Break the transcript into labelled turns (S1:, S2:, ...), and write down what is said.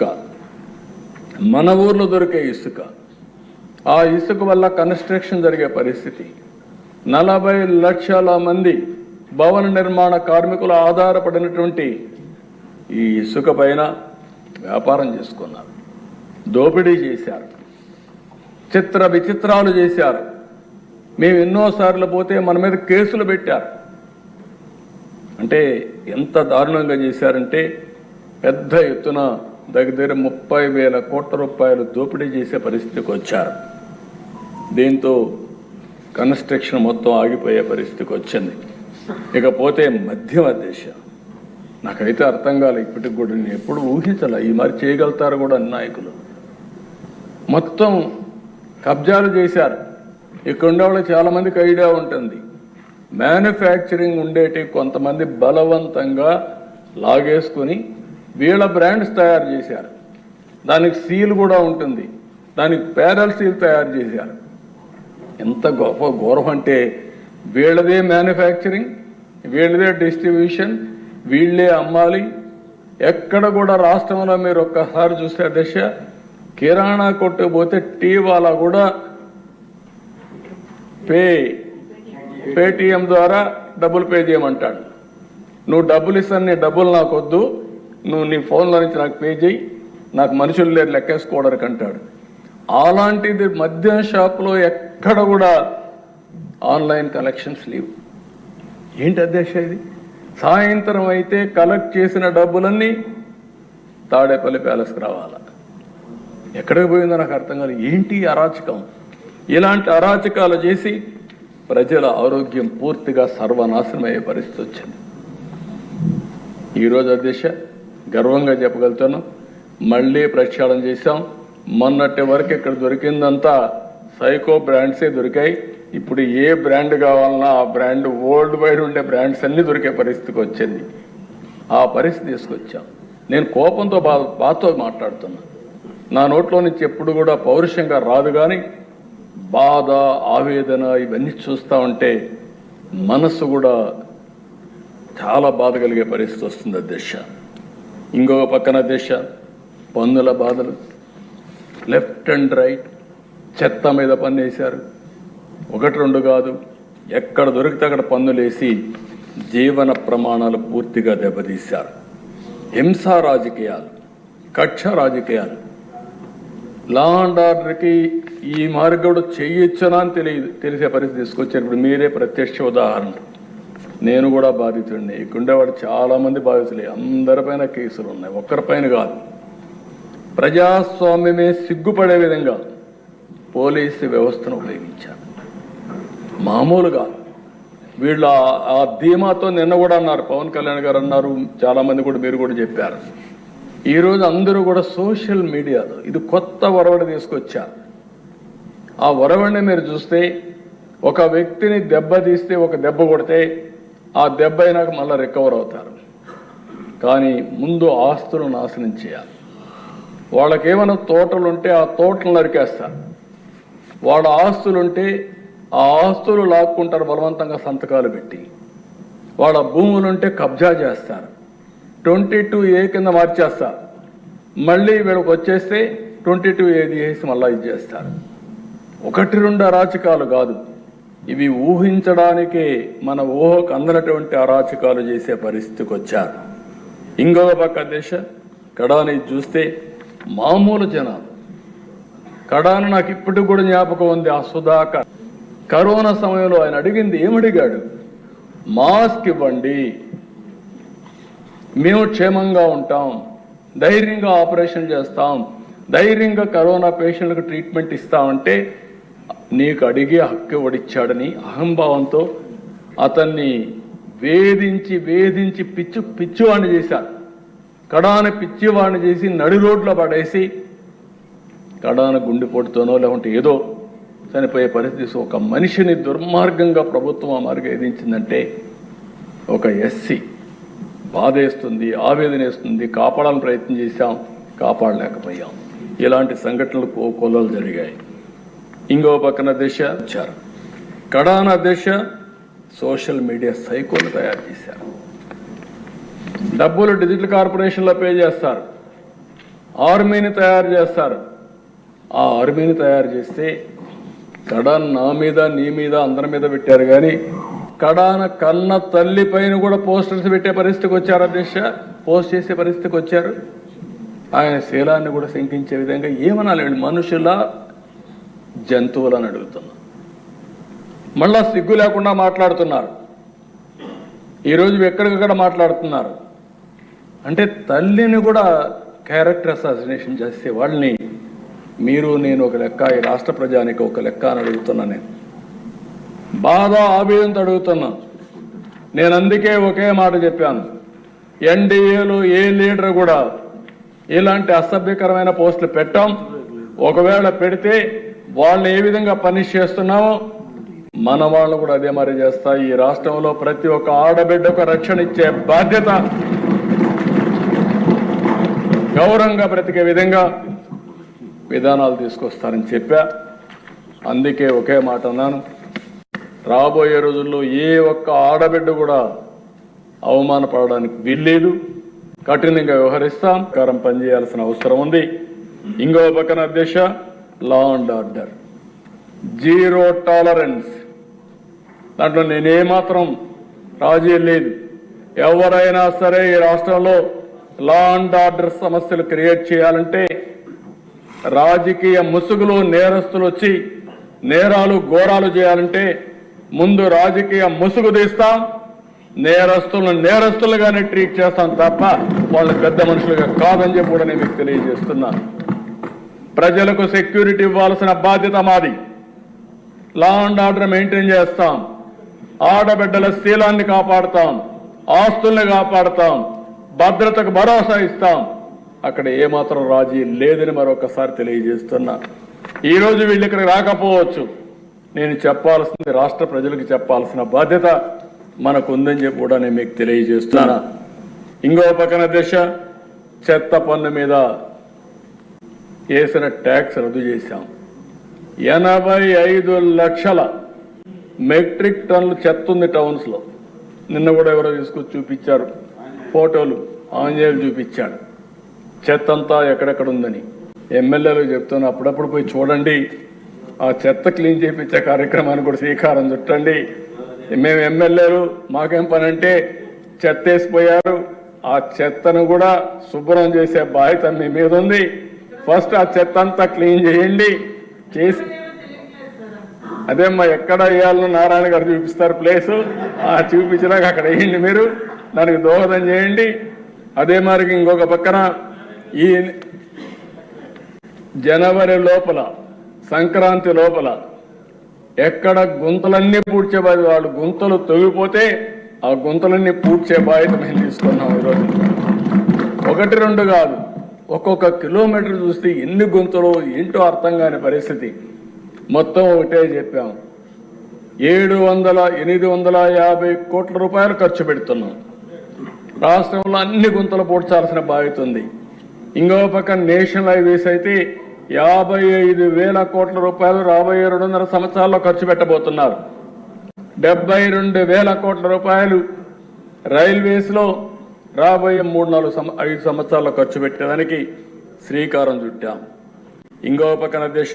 S1: ఇసుక. మన ఊర్లో దొరికే ఇసుక. ఆ ఇసుక వల్ల కన్స్ట్రక్షన్ జరిగే పరిస్థితి. నలభై లక్షల మంది భవన నిర్మాణ కార్మికులు ఆధారపడినటువంటి ఈ ఇసుక పైన వ్యాపారం చేసుకున్నారు. దోపిడీ చేశారు. చిత్ర విచిత్రాలు చేశారు. మేము ఎన్నోసార్లు పోతే మన మీద కేసులు పెట్టారు. అంటే ఎంత దారుణంగా చేశారంటే పెద్ద ఎత్తున దగ్గర దగ్గర ముప్పై వేల కోట్ల రూపాయలు దోపిడీ చేసే పరిస్థితికి వచ్చారు. దీంతో కన్స్ట్రక్షన్ మొత్తం ఆగిపోయే పరిస్థితికి వచ్చింది. ఇకపోతే మధ్యమ దేశ. నాకైతే అర్థం కాలే ఇప్పటికి కూడా నేను ఎప్పుడు ఊహించాల ఈ మరి చేయగలుగుతారు కూడా నాయకులు. మొత్తం కబ్జాలు చేశారు. ఇక్కడ ఉండే వాళ్ళకి చాలామందికి ఐడియా ఉంటుంది. మ్యానుఫ్యాక్చరింగ్ ఉండేటి కొంతమంది బలవంతంగా లాగేసుకుని వీళ్ళ బ్రాండ్స్ తయారు చేశారు. దానికి సీల్ కూడా ఉంటుంది. దానికి ప్యారల్ సీల్ తయారు చేశారు. ఎంత గొప్ప గౌరవం అంటే వీళ్ళదే మ్యానుఫ్యాక్చరింగ్ వీళ్ళదే డిస్ట్రిబ్యూషన్ వీళ్ళే అమ్మాలి. ఎక్కడ కూడా రాష్ట్రంలో మీరు ఒక్కసారి చూస్తే దశ కిరాణా కొట్టు పోతే టీ వాళ్ళ కూడా పే పేటిఎం ద్వారా డబ్బులు పే చేయమంటాడు. నువ్వు డబ్బులు ఇస్తాను నీ డబ్బులు నాకు వద్దు నువ్వు నీ ఫోన్లో నుంచి నాకు పే చేయి నాకు మనుషులు లేరు లెక్కేసుకోవడానికి అంటాడు. అలాంటిది మద్యం షాప్లో ఎక్కడ కూడా ఆన్లైన్ కలెక్షన్స్ లేవు. ఏంటి అధ్యక్ష ఇది? సాయంత్రం అయితే కలెక్ట్ చేసిన డబ్బులన్నీ తాడేపల్లి ప్యాలెస్కి రావాలా? ఎక్కడికి పోయిందో నాకు అర్థం కాదు ఏంటి అరాచకం? ఇలాంటి అరాచకాలు చేసి ప్రజల ఆరోగ్యం పూర్తిగా సర్వనాశనం అయ్యే పరిస్థితి వచ్చింది. ఈరోజు అధ్యక్ష గర్వంగా చెప్పగలుగుతాను. మళ్ళీ ప్రక్షాళన చేశాం. మొన్నటి వరకు ఇక్కడ దొరికిందంతా సైకో బ్రాండ్సే దొరికాయి. ఇప్పుడు ఏ బ్రాండ్ కావాలన్నా ఆ బ్రాండ్ వరల్డ్ వైడ్ ఉండే బ్రాండ్స్ అన్నీ దొరికే పరిస్థితికి వచ్చింది. ఆ పరిస్థితి తీసుకొచ్చాం. నేను కోపంతో బా బాధతో మాట్లాడుతున్నా. నా నోట్లో నుంచి ఎప్పుడు కూడా పౌరుషంగా రాదు కానీ బాధ ఆవేదన ఇవన్నీ చూస్తూ ఉంటే మనసు కూడా చాలా బాధ కలిగే పరిస్థితి వస్తుంది అధ్యక్ష. ఇంకొక పక్కన దిశ పన్నుల బాధలు. లెఫ్ట్ అండ్ రైట్ చెత్త మీద పన్నేశారు. ఒకటి రెండు కాదు ఎక్కడ దొరికితే అక్కడ పన్నులేసి జీవన ప్రమాణాలు పూర్తిగా దెబ్బతీశారు. హింసా రాజకీయాలు కక్ష రాజకీయాలు. లా అండ్ ఆర్డర్కి ఈ మార్గడు చేయొచ్చునా అని తెలియదు తెలిసే పరిస్థితి తీసుకొచ్చారు. మీరే ప్రత్యక్ష ఉదాహరణ. నేను కూడా బాధితుడిని. ఇక్కడుండేవాడు చాలామంది బాధితులే. అందరిపైన కేసులు ఉన్నాయి. ఒక్కరిపైన కాదు. ప్రజాస్వామ్యమే సిగ్గుపడే విధంగా పోలీసు వ్యవస్థను ఉపయోగించారు. మామూలుగా వీళ్ళు ఆ- ఆ ధీమాతో నిన్న కూడా అన్నారు. పవన్ కళ్యాణ్ గారు అన్నారు. చాలా మంది కూడా మీరు కూడా చెప్పారు. ఈరోజు అందరూ కూడా సోషల్ మీడియాలో ఇది కొత్త ఒరవడి తీసుకొచ్చారు. ఆ ఒరవడిని మీరు చూస్తే ఒక వ్యక్తిని దెబ్బ తీస్తే ఒక దెబ్బ కొడితే ఆ దెబ్బ అయినాక మళ్ళీ రికవర్ అవుతారు. కానీ ముందు ఆస్తులు నాశనం చేయాలి. వాళ్ళకేమైనా తోటలు ఉంటే ఆ తోటలు నరికేస్తారు వాళ్ళ ఆస్తులుంటే ఆ ఆస్తులు లాక్కుంటారు బలవంతంగా సంతకాలు పెట్టి. వాళ్ళ భూములుంటే కబ్జా చేస్తారు. ట్వంటీ టూ ఏ కింద మార్చేస్తారు మళ్ళీ వీళ్ళకి వచ్చేస్తే ట్వంటీ టూ ఏది వేసి మళ్ళీ ఇది చేస్తారు. ఒకటి రెండు అరాచకాలు కాదు. ఇవి ఊహించడానికే మన ఊహకు అందనటువంటి అరాచకాలు చేసే పరిస్థితికి వచ్చారు. ఇంకొక పక్క దేశ కడాని చూస్తే మామూలు జనాలు. కడాను నాకు ఇప్పటికి కూడా జ్ఞాపకం ఉంది ఆ సుధాకర్. కరోనా సమయంలో ఆయన అడిగింది ఏమడిగాడు? మాస్క్ ఇవ్వండి. మేము క్షేమంగా ఉంటాం. ధైర్యంగా ఆపరేషన్ చేస్తాం. ధైర్యంగా కరోనా పేషెంట్లకు ట్రీట్మెంట్ ఇస్తామంటే నీకు అడిగే హక్కు ఇచ్చాడని అహంభావంతో అతన్ని వేధించి వేధించి పిచ్చు పిచ్చివాణ్ణి చేశారు. కడాన పిచ్చివాణ్ణి చేసి నడి రోడ్లో పడేసి కడాన గుండెపోటుతోనో లేకుంటే ఏదో చనిపోయే పరిస్థితి ఒక మనిషిని దుర్మార్గంగా ప్రభుత్వం ఆ మార్గం ఏదించిందంటే ఒక ఎస్సీ. బాధేస్తుంది ఆవేదనేస్తుంది కాపాడాలని ప్రయత్నం చేశాం కాపాడలేకపోయాం. ఇలాంటి సంఘటనలు కో- జరిగాయి. ఇంకో పక్కన దిశ వచ్చారు కడాన దిశ సోషల్ మీడియా సైకోలు తయారు చేశారు. డబ్బులు డిజిటల్ కార్పొరేషన్లో పే చేస్తారు. ఆర్మీని తయారు చేస్తారు. ఆ ఆర్మీని తయారు చేస్తే కడాన్ నా మీద నీ మీద అందరి మీద పెట్టారు కానీ కడాన కన్న తల్లి పైన కూడా పోస్టర్స్ పెట్టే పరిస్థితికి వచ్చారు అధ్యక్ష పోస్ట్ చేసే పరిస్థితికి వచ్చారు? ఆయన శీలాన్ని కూడా శంకించే విధంగా ఏమనాలి మనుషుల జంతువులని అడుగుతున్నా. మళ్ళా సిగ్గు లేకుండా మాట్లాడుతున్నారు. ఈరోజు ఎక్కడికక్కడ మాట్లాడుతున్నారు. అంటే తల్లిని కూడా క్యారెక్టర్ అసాసినేషన్ చేసే వాళ్ళని మీరు నేను ఒక లెక్క ఈ రాష్ట్ర ప్రజానికి ఒక లెక్క అని అడుగుతున్నా నేను. బాధ ఆవేదంతో అడుగుతున్నా నేను అందుకే ఒకే మాట చెప్పాను. ఎన్డీఏలో ఏ లీడర్ కూడా ఇలాంటి అసభ్యకరమైన పోస్టులు పెట్టాం. ఒకవేళ పెడితే వాళ్ళని ఏ విధంగా పనిష్ చేస్తున్నామో మన వాళ్ళు కూడా అదే మరి చేస్తా ఈ రాష్ట్రంలో ప్రతి ఒక్క ఆడబిడ్డకు రక్షణ ఇచ్చే బాధ్యత గౌరవంగా బ్రతికే విధంగా విధానాలు తీసుకొస్తారని చెప్పా. అందుకే ఒకే మాట అన్నాను. రాబోయే రోజుల్లో ఏ ఒక్క ఆడబిడ్డ కూడా అవమానపడడానికి వీల్లేదు. కఠినంగా వ్యవహరిస్తాం. కారం పనిచేయాల్సిన అవసరం ఉంది. ఇంకో పక్కన అధ్యక్ష law and order zero tolerance దాంట్లో నేనేమాత్రం రాజీ లేదు. ఎవరైనా సరే ఈ రాష్ట్రంలో లా అండ్ ఆర్డర్ సమస్యలు క్రియేట్ చేయాలంటే రాజకీయ ముసుగులు నేరస్తులు వచ్చి నేరాలు ఘోరాలు చేయాలంటే ముందు రాజకీయ ముసుగు తీస్తాం. నేరస్తులను నేరస్తులుగానే ట్రీట్ చేస్తాం తప్ప వాళ్ళు పెద్ద మనుషులుగా కాదని చెప్పి కూడా నేను మీకు తెలియజేస్తున్నాను. ప్రజలకు సెక్యూరిటీ ఇవ్వాల్సిన బాధ్యత మాది. లా అండ్ ఆర్డర్ మెయింటైన్ చేస్తాం. ఆడబిడ్డల శీలాన్ని కాపాడుతాం. ఆస్తుల్ని కాపాడుతాం. భద్రతకు భరోసా ఇస్తాం. అక్కడ ఏమాత్రం రాజీ లేదని మరొకసారి తెలియజేస్తున్నా. ఈరోజు వీళ్ళు ఇక్కడికి రాకపోవచ్చు. నేను చెప్పాల్సింది రాష్ట్ర ప్రజలకు చెప్పాల్సిన బాధ్యత మనకు ఉందని చెప్పి కూడా నేను మీకు తెలియజేస్తున్నా. ఇంకో పక్కన దిశ చెత్త పన్ను మీద వేసిన ట్యాక్స్ రద్దు చేశాం. ఎనభై ఐదు లక్షల మెట్రిక్ టన్నులు చెత్త ఉంది టౌన్స్లో. నిన్న కూడా ఎవరో తీసుకొచ్చి చూపించారు. ఫోటోలు ఆంజనేయులు చూపించాడు చెత్త అంతా ఎక్కడెక్కడ ఉందని. ఎమ్మెల్యేలు చెప్తున్నా అప్పుడప్పుడు పోయి చూడండి. ఆ చెత్త క్లీన్ చేయించే కార్యక్రమాన్ని కూడా శ్రీకారం చుట్టండి. మేము ఎమ్మెల్యేలు మాకేం పని అంటే చెత్త వేసిపోయారు. ఆ చెత్తను కూడా శుభ్రం చేసే బాధ్యత మీ మీద ఉంది. ఫస్ట్ ఆ చెత్త అంతా క్లీన్ చేయండి. చేసి అదేమ్మా ఎక్కడ వేయాలని నారాయణ గారు చూపిస్తారు ప్లేసు. ఆ చూపించినాక అక్కడ వేయండి మీరు. దానికి దోహదం చేయండి. అదే మరి ఇంకొక పక్కన ఈ జనవరి లోపల సంక్రాంతి లోపల ఎక్కడ గుంతలన్నీ పూడ్చే బాధ్యత వాళ్ళు గుంతలు తొగిపోతే ఆ గుంతలన్నీ పూడ్చే బాధ్యత మేము తీసుకున్నాం ఈరోజు. ఒకటి రెండు కాదు. ఒక్కొక్క కిలోమీటర్ చూస్తే ఎన్ని గుంతలు ఏంటో అర్థం కాని పరిస్థితి. మొత్తం ఒకటే చెప్పాం. ఏడు వందల ఎనిమిది వందల యాభై కోట్ల రూపాయలు ఖర్చు పెడుతున్నాం. రాష్ట్రంలో అన్ని గుంతలు పూడ్చాల్సిన బాధ్యత ఉంది. ఇంకో పక్క నేషనల్ హైవేస్ అయితే యాభై ఐదు వేల కోట్ల రూపాయలు రాబోయే రెండున్నర సంవత్సరాల్లో ఖర్చు పెట్టబోతున్నారు. డెబ్బై రెండు వేల కోట్ల రూపాయలు రైల్వేస్లో రాబోయే మూడు నాలుగు సం- ఐదు సంవత్సరాల ఖర్చు పెట్టేదానికి శ్రీకారం చుట్టాం. ఇంకో పక్కన దేశ